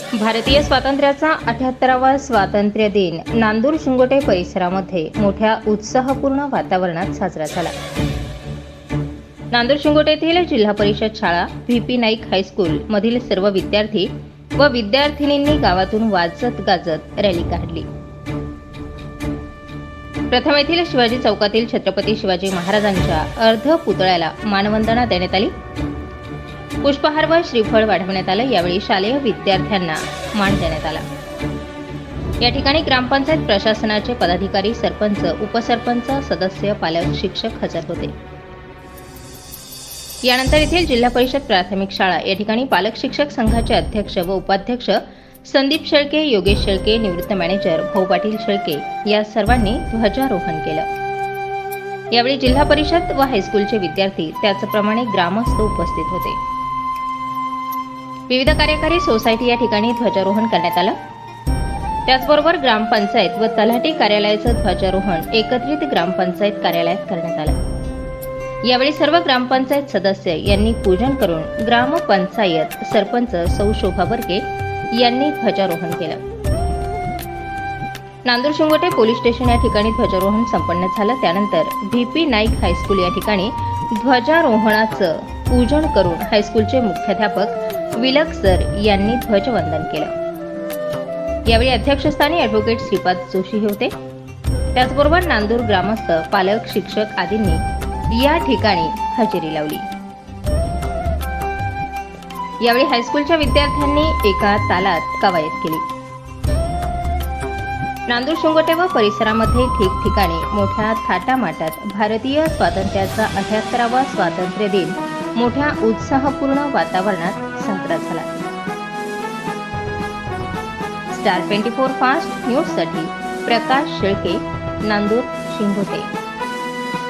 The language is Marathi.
भारतीय स्वातंत्र्याचा अठ्याहत्तरावा स्वातंत्र्य दिन नांदूर शिंगोटे परिसरामध्ये मोठ्या उत्साहपूर्ण वातावरणात साजरा झाला. नांदूर शिंगोटेतील येथील जिल्हा परिषद शाळा व्ही पी नाईक हायस्कूल मधील सर्व विद्यार्थी व विद्यार्थिनींनी गावातून वाजत गाजत रॅली काढली. प्रथम येथील शिवाजी चौकातील छत्रपती शिवाजी महाराजांच्या अर्ध पुतळ्याला मानवंदना देण्यात आली. पुष्पहार व श्रीफळ वाढवण्यात आलं. यावेळी शालेय विद्यार्थ्यांना मान देण्यात आला. या ठिकाणी ग्रामपंचायत प्रशासनाचे पदाधिकारी सरपंच उपसरपंच सदस्य पालक शिक्षक हजर होते. यानंतर येथील जिल्हा परिषद प्राथमिक शाळा. या ठिकाणी पालक शिक्षक संघाचे अध्यक्ष व उपाध्यक्ष संदीप शेळके योगेश शेळके निवृत्त मॅनेजर भाऊ पाटील शेळके या सर्वांनी ध्वजारोहण केलं. यावेळी जिल्हा परिषद व हायस्कूलचे विद्यार्थी त्याचप्रमाणे ग्रामस्थ उपस्थित होते. विविध कार्यकारी सोसायटी या ठिकाणी ध्वजारोहण करण्यात आलं. त्याचबरोबर ग्रामपंचायत व तलाठी कार्यालयाचं ध्वजारोहण एकत्रित ग्रामपंचायत कार्यालयात करण्यात आलं. यावेळी सर्व ग्रामपंचायत सदस्य यांनी पूजन करून ग्रामपंचायत सरपंच सौ शोभा बर्गे यांनी ध्वजारोहण केलं. नांदूर शिंगोटे पोलीस स्टेशन या ठिकाणी ध्वजारोहण संपन्न झालं. त्यानंतर व्ही पी नाईक हायस्कूल या ठिकाणी ध्वजारोहणाचं पूजन करून हायस्कूलचे मुख्याध्यापक विलक सर यांनी ध्वजवंदन केलं. यावेळी अध्यक्षस्थानी अॅडव्होकेट श्रीपाद जोशी हे होते. त्याचबरोबर नांदूर ग्रामस्थ पालक शिक्षक आदींनी या ठिकाणी हजेरी लावली. यावेळी हायस्कूलच्या विद्यार्थ्यांनी एका तालात कवायत केली. नांदूर शिंगोटे व परिसरामध्ये ठिकठिकाणी मोठ्या थाटामाटात भारतीय स्वातंत्र्याचा अठ्याहत्तरावा स्वातंत्र्य दिन मोठ्या उत्साहपूर्ण वातावरणात साजरा झाला. स्टार ट्वेंटी फोर फास्ट न्यूजसाठी प्रकाश शेळके नांदूर शिंगोटे.